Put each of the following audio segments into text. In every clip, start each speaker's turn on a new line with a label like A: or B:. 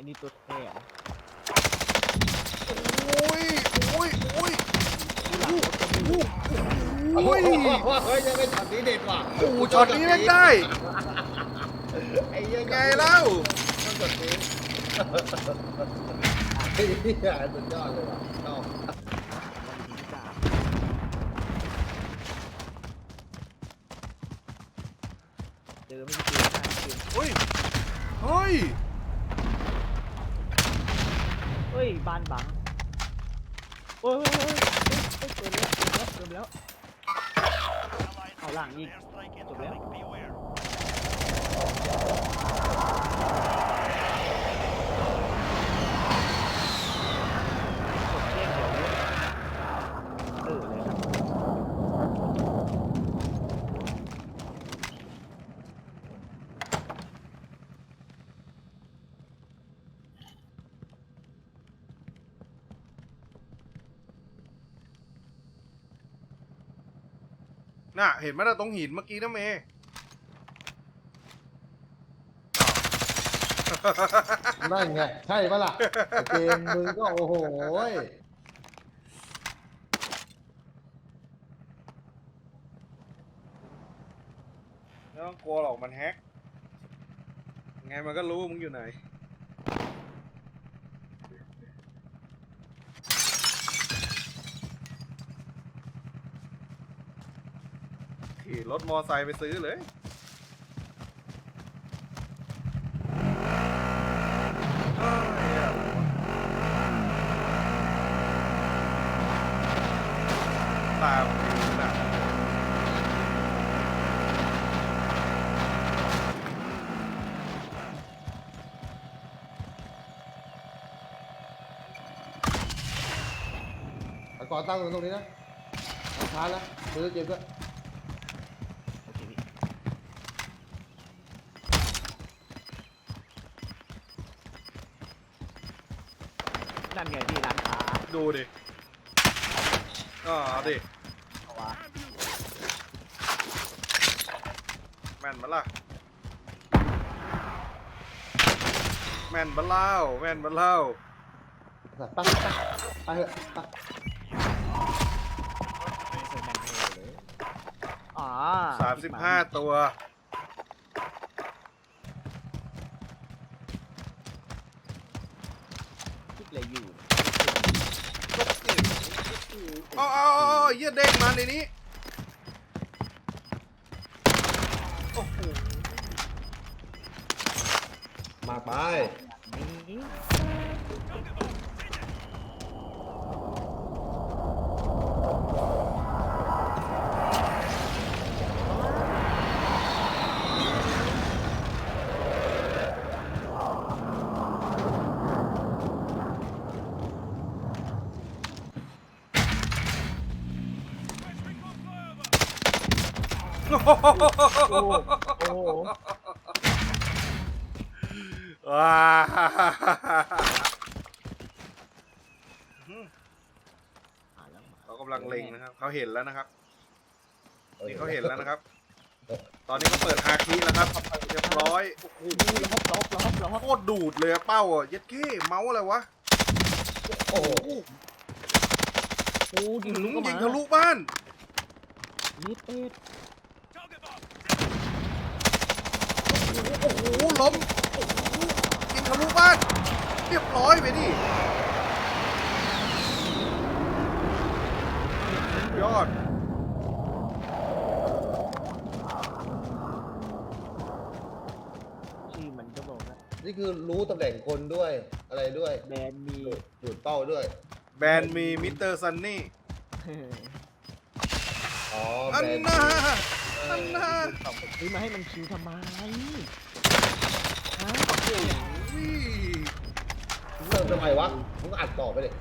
A: อ้นี่ตัวแท้อะ
B: โอ้ยโอ้ยโอ้ย
A: ที่หลังรถก็มี
B: โอ้ย
C: เฮ้ยยังไม่ช็อตนี้เด็ดว่ะ
B: โอ้โหช็อตนี้แม่งได้
C: ไอ้เหี้ยัง
B: ไงเล่า
C: ต้องช็อตนี้ไอ้เหี้ยสุดยอดเลยว่ะชอบ
A: วันที่สามเจอไม่กี่เกมห้าเกม
B: เฮ้ยเฮ้ย
A: เฮ้ยบ้านบังโอ้ยเกิดแล้วเกิดแล้วเติมแล้ว เอาหลังอีกจบแล้วกดเช็คเดี๋ยวเออเลยครับ
B: น่ะ เห็นไหมล่ะตรงหินเมื่อกี้นะเมย์
C: นั่นไง ใช่ปะล่ะไอ้เกมมึงก็โอ้โหย
B: ไม่ต้องกลัวหรอกมันแฮก ไงมันก็รู้ว่ามึงอยู่ไหน ขี่รถมอไซค์ไปซื้อเลยตามอยู่น่ะ
C: ไอ้ก่อนตั้งตรงนี้นะช้าแล้วซื้อเกมด้วย
A: โอเคพี่ นั่นไงพี่ร้านค้า
B: ดูดิอ่าเอาดิ
A: เอาวะ
B: แม่นมาล่ะแม่นมาเล่าแม่นมาเล่า
C: ตั้งตั้งไปเถอะตั้ง
A: ไม่เคยแมนเทลเลยอ๋อ
B: สามสิบห้าตัว
A: คิดเลยอยู่
B: เอาเอาเอาเอาเยี่ยเด้งมาในนี้ โอ้โห
C: มาไป
B: โอ้โห
A: โอ้โหโอ้โห
B: ว้า
A: อ่าแล้วมา
B: เขากำลังเล็งนะครับเขาเห็นแล้วนะครับนี่เขาเห็นแล้วนะครับ ตอนนี้เขาเปิดฮาคิแล้วครับเรียบร้อยโอ้โห
A: ล็อกล็อกล็อกล็อก
B: โคตรดูดเลยอะเป้าอะเย็ดเก้เมาส์อะไรวะ
C: โอ้โห
A: โอ้ยิงทะลุก็
B: ยิ
A: มาง
B: ทะลุบ้าน
A: นิดเป็ด
B: โอ้โหล้มโอ้โหยิงทะลุบ้าน เรียบร้อยไปดิยอด
A: ชื่อมันก็บอกว่า
C: นี่คือรู้ตำแหน่งคนด้วยอะไรด้วย
A: แบรนด์มี
C: ดูดดูดเป้าด้วย
B: แบรนด์มีมิสเตอร์ซันนี่
C: อ๋อ
B: อัน
C: แบรนด์
B: น่า
C: เอ
B: อัน
C: อ
B: น่า
A: ซื้อมาให้มันคิวทำไมฮะ
B: อุ้ย
C: เริ่มทำไมวะ มึงอัดต่อไปเลย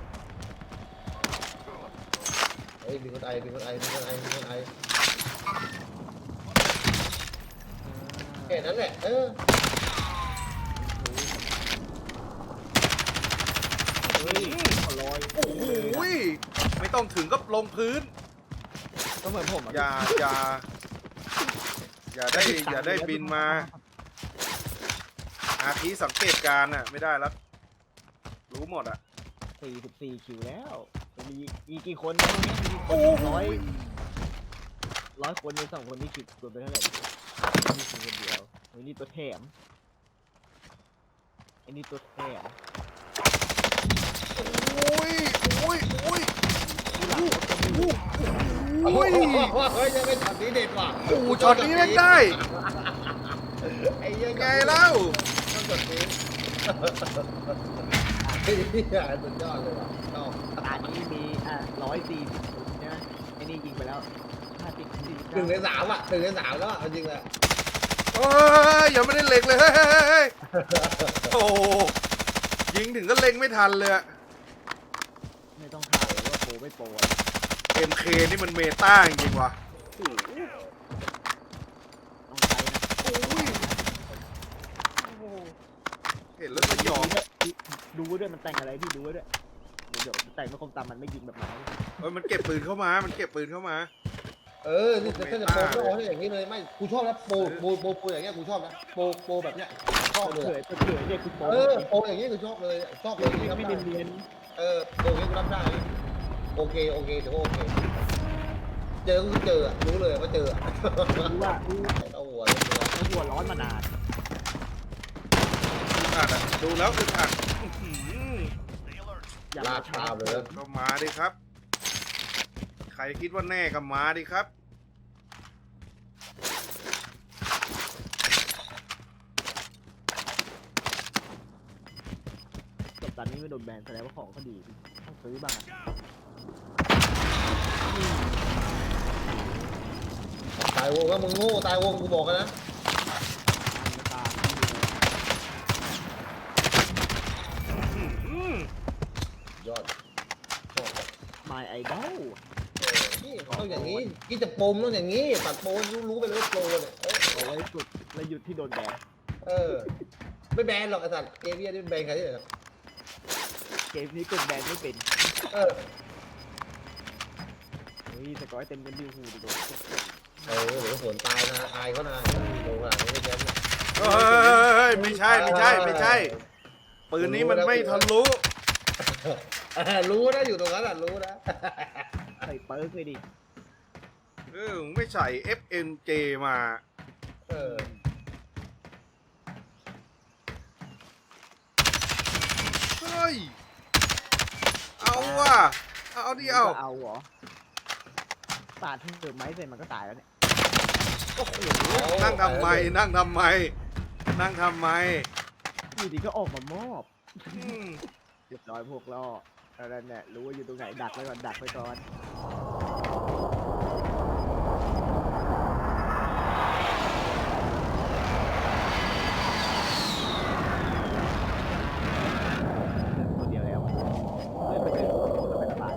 C: เฮ้ยมีคนไอมีคนไอมีคนไอมีคนไอแค่นั้นแหละ เออ
A: เฮ้ยขอลอย
B: โอ้โหไม่ต้องถึงกับลงพื้น
A: ก็เหมือนผม
B: อย่าอย่าอย่าได้อย่าได้บินมา อาทีสังเกตการณ์น่ะ ไม่ได้แล้ว รู้หมดอะ
A: สี่สิบสี่คิวแล้ว มีมีกี่คนนะตรงนี้มีกี่คนร้อยร้อยคนในสองคนนี่คิดรวมไปเท่าไหร่นี่คือคนเดียวไอ้นี่ตัวแถมไอ้นี่ตัวแถม
B: โอ้ยโอ้ยโอ้ย
A: ที่หลังรถก็มี
C: โอ้
B: โอ้ย
C: เฮ้ยยังไม่ช็อตนี้เด็ดว่ะ
B: โอ้โหช็อตนี้แม่งได้
C: ไอ้เหี้ยัง
B: ไงเล่า
C: ต้องช็อตนี้ไอ้เหี้ยสุดยอดเลยว่ะชอบ
A: ตานี้มีอะร้อยสี่สิบใช่ไหมไอ้นี่ยิงไปแล้วห้าสิบสี่สิบ
C: หนึ่งใน
A: เก้า
C: สามอะหนึ่งในสามแล้วอะเอาจริงเลย
B: เฮ้ยยังไม่ได้เล็งเลยเฮ้ยเฮ้ยเฮ้ยโอ้โหยิงถึงก็เล็งไม่ทันเลยอะ
A: ไม่ต้องถ่ายว่าโปรไม่โปรอะไร
B: MK นี่มันเมตาจริงๆว่ะ
A: ต้องใช้นะ
B: โอ้ยโอ้โห เห็นแล้วก็ยอม
A: ดูไว้ด้วยมันแต่งอะไรพี่ดูไว้ด้วยเดี๋ยวเดี๋ยวแต่งไม่คมตามมันไม่ยิงแบบไหน
B: เฮ้ยมันเก็บปืนเข้ามา มันเก็บปืนเข้ามา
C: เออ นี่ถ้าจะโปรก็เอาให้อย่างนี้เลย ไม่ กูชอบนะโปรโปรโปรโปรอย่างเงี้ย กูชอบนะ โปรโปรแบบเนี้ย ชอบ
A: เปิด
C: เลย
A: เผยเปิดเผยเนี่ยคือโปร
C: เออ โปรอย่างเงี้ยกูชอบเลย ชอบเลย
A: ไม่
C: ครับ
A: ไม่เนียน
C: เออ โปรอย่างเงี้ยกูรับได้ โอเค โอเคถือว่าโอเค เจอก็คือเจออะรู้เลยว่าเจออะ
A: ๆรู้ว่ารู้
C: เอาหัวเลยตัว
A: เขาหัวร้อนมานาน
B: อึดอัดอะดูแล้วอึดอัดอื้อหือ
A: อย่า
C: ลา
A: มา
C: ด
A: ช้า
C: ตามเลย
B: ก็มาดิครับ ใครคิดว่าแน่ก็มาดิครับ
A: กับตันนี้ไม่โดนแบนแสดงว่าของเขาดีต้องซื้อบ้างอะ
C: ตายวงว่ามึงโง่ตายวงกูบอกกันนะ
A: ตาม
B: อื้อหือย
C: อดชอบ อะ
A: มายไอดอล
C: เออนี่ต้องอย่างนี้กินจะโปรมต้องอย่างนี้ตัดโปรรู้รู้ไปเลยว่าโปรเนี่ยเออ
A: เอาไว้สุดแล้วหยุดที่โดนแบน
C: เออ ไม่แบนหรอกไอ้สัตว์เกมเนี้ยนี่แบนใครที่ไหนหรอก
A: เกมนี้กดแบนไม่เป็น
C: เออ
A: เฮ้ยสกอยเต็มกันดิวหูดิโดน
C: เออเดี๋ยวผลตายนะอายเขานะโดนขนาดนี้ไม่แบนนะ
B: เฮ้ยไม่ใช่ไม่ใช่ไม่ใช่ ปืนนี้มันไม่ทะลุ
C: เออ รู้นะอยู่ตรงนั้นอะรู้นะ
A: ใส่เปิร์กเลยดิ
B: เออมึงไม่ใส่ FNJ มา
C: เออ
B: เฮ้ยเอาว่ะเอาดิเอา
A: จะเอาเหรอปาดที่เดือดไม้เสร็จมันก็ตายแล้วเนี่ย
B: โอ้โหนั่งทำไมนั่งทำไมนั่งทำไม
A: อยู่ดีก็ออกมามอบ
B: อืม
A: เรียบร้อยพวกล่อแล้วนั่นเนี่ยรู้ว่าอยู่ตรงไหนดักไว้ก่อนดักไว้ก่อนตัวเดียวแล้วเล่นไปเจอตัวเป็นบาท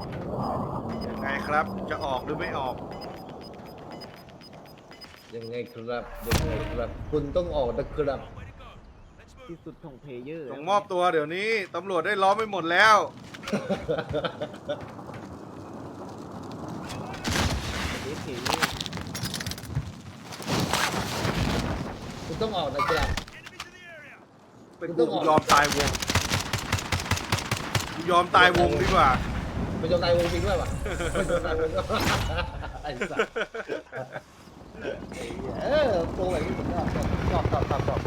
B: ยังไงครับจะออกหรือไม่ออก
C: ยังไงครับยังไงครับ คุณต้องออกนะครับ
A: ที่สุดของเพลเยอร์
B: ต้องมอบตัวเดี๋ยวนี้ ตำรวจได้ล้อมไปหมดแล้ว
A: เอฟเพลเยอร์
C: คุณต้องออกนะครับ
B: เป็น
C: ต้
B: กู
C: องออก
B: ยอมตายวงกูยอมตายวงดีกว่า
C: ไม่ยอมตายวงจริงด้วยวะไม่ยอมตายวงก็ไอ้สัสเออโปรอย่างนี้ผมชอบชอบชอบชอบชอบ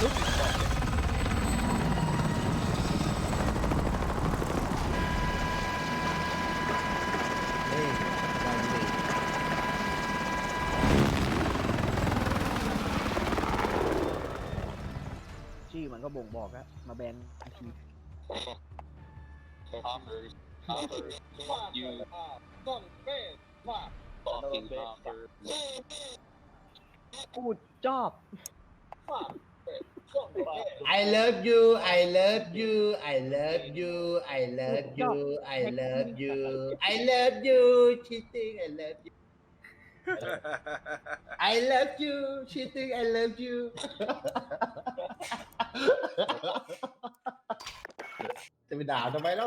A: ลุก
C: นี่ได้ดี
A: ชื่อมัน ก็บ่งบอกแล้วมาแบนอาทีกูจอบ
C: I love you I love you I love you I love you I love you I love you cheating I love you I love you cheating I love you จะไปด่าทำไมเล่า